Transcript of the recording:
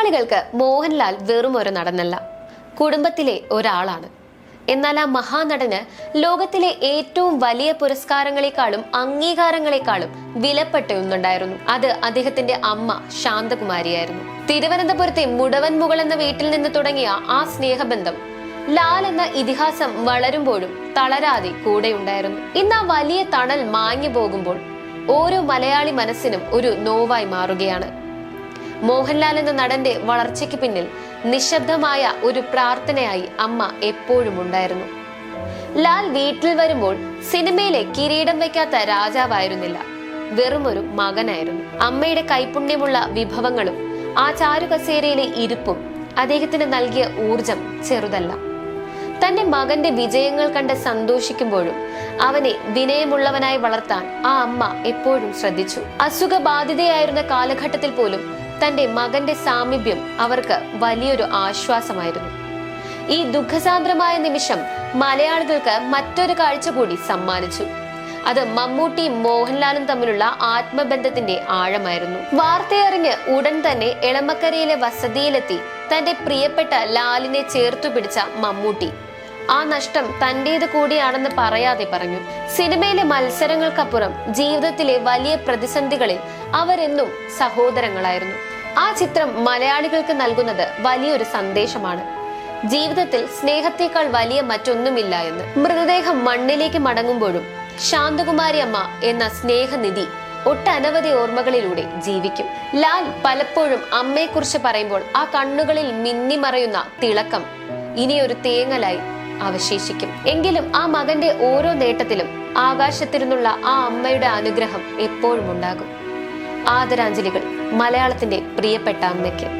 മലയാളികൾക്ക് മോഹൻലാൽ വെറും ഒരു നടനല്ല. കുടുംബത്തിലെ ഒരാളാണ്. എന്നാൽ ആ മഹാനടന് ലോകത്തിലെ ഏറ്റവും വലിയ പുരസ്കാരങ്ങളെക്കാളും അംഗീകാരങ്ങളെക്കാളും വിലപ്പെട്ട ഒന്നുണ്ടായിരുന്നു. അത് അദ്ദേഹത്തിന്റെ അമ്മ ശാന്തകുമാരിയായിരുന്നു. തിരുവനന്തപുരത്തെ മുടവൻ മുകൾ എന്ന വീട്ടിൽ നിന്ന് തുടങ്ങിയ ആ സ്നേഹബന്ധം ലാൽ എന്ന ഇതിഹാസം വളരുമ്പോഴും തളരാതെ കൂടെയുണ്ടായിരുന്നു ഇന്ന് ആ വലിയ തണൽ മാഞ്ഞു പോകുമ്പോൾ ഓരോ മലയാളി മനസ്സിനും ഒരു നോവായി മാറുകയാണ്. മോഹൻലാൽ എന്ന നടന്റെ വളർച്ചയ്ക്ക് പിന്നിൽ നിശബ്ദമായ ഒരു പ്രാർത്ഥനയായി അമ്മ എപ്പോഴും ഉണ്ടായിരുന്നു. ലാൽ വീട്ടിൽ വരുമ്പോൾ സിനിമയിലെ കിരീടം വയ്ക്കാത്ത രാജാവായിരുന്നില്ല. വെറുമൊരു മകനായിരുന്നു. അമ്മയുടെ കൈപുണ്യമുള്ള വിഭവങ്ങളും ആ ചാരുകസേരയിലെ ഇരുപ്പും അദ്ദേഹത്തിന് നൽകിയ ഊർജം ചെറുതല്ല. തന്റെ മകന്റെ വിജയങ്ങൾ കണ്ട് സന്തോഷിക്കുമ്പോഴും അവനെ വിനയമുള്ളവനായി വളർത്താൻ ആ അമ്മ എപ്പോഴും ശ്രദ്ധിച്ചു. അസുഖബാധിതയായിരുന്ന കാലഘട്ടത്തിൽ പോലും തന്റെ മകന്റെ സാമീപ്യം അവർക്ക് വലിയൊരു ആശ്വാസമായിരുന്നു. ഈ ദുഃഖസാന്ദ്രമായ നിമിഷം മലയാളികൾക്ക് മറ്റൊരു കാഴ്ച കൂടി സമ്മാനിച്ചു. അത് മമ്മൂട്ടിയും മോഹൻലാലും തമ്മിലുള്ള ആത്മബന്ധത്തിന്റെ ആഴമായിരുന്നു. വാർത്തയറിഞ്ഞ് ഉടൻ തന്നെ എളമക്കരയിലെ വസതിയിലെത്തി തന്റെ പ്രിയപ്പെട്ട ലാലിനെ ചേർത്തു പിടിച്ച മമ്മൂട്ടി. ആ നഷ്ടം തന്റേത് കൂടിയാണെന്ന് പറയാതെ പറഞ്ഞു. സിനിമയിലെ മത്സരങ്ങൾക്കപ്പുറം ജീവിതത്തിലെ വലിയ പ്രതിസന്ധികളിൽ അവരെന്നും സഹോദരങ്ങളായിരുന്നു. ആ ചിത്രം മലയാളികൾക്ക് നൽകുന്നത് വലിയൊരു സന്ദേശമാണ്. ജീവിതത്തിൽ സ്നേഹത്തേക്കാൾ വലിയ മറ്റൊന്നുമില്ല എന്ന്. മൃതദേഹം മണ്ണിലേക്ക് മടങ്ങുമ്പോഴും ശാന്തകുമാരി അമ്മ എന്ന സ്നേഹനിധി ഒട്ടനവധി ഓർമ്മകളിലൂടെ ജീവിക്കും. ലാൽ പലപ്പോഴും അമ്മയെക്കുറിച്ച് പറയുമ്പോൾ ആ കണ്ണുകളിൽ മിന്നിമറയുന്ന തിളക്കം ഇനിയൊരു തേങ്ങലായി അവശേഷിക്കും. എങ്കിലും ആ മകന്റെ ഓരോ നേട്ടത്തിലും ആകാശത്തിരുന്നുള്ള ആ അമ്മയുടെ അനുഗ്രഹം എപ്പോഴും ഉണ്ടാകും. ആദരാഞ്ജലികൾ. മലയാളത്തിന്റെ പ്രിയപ്പെട്ട അമ്മയ്ക്ക്.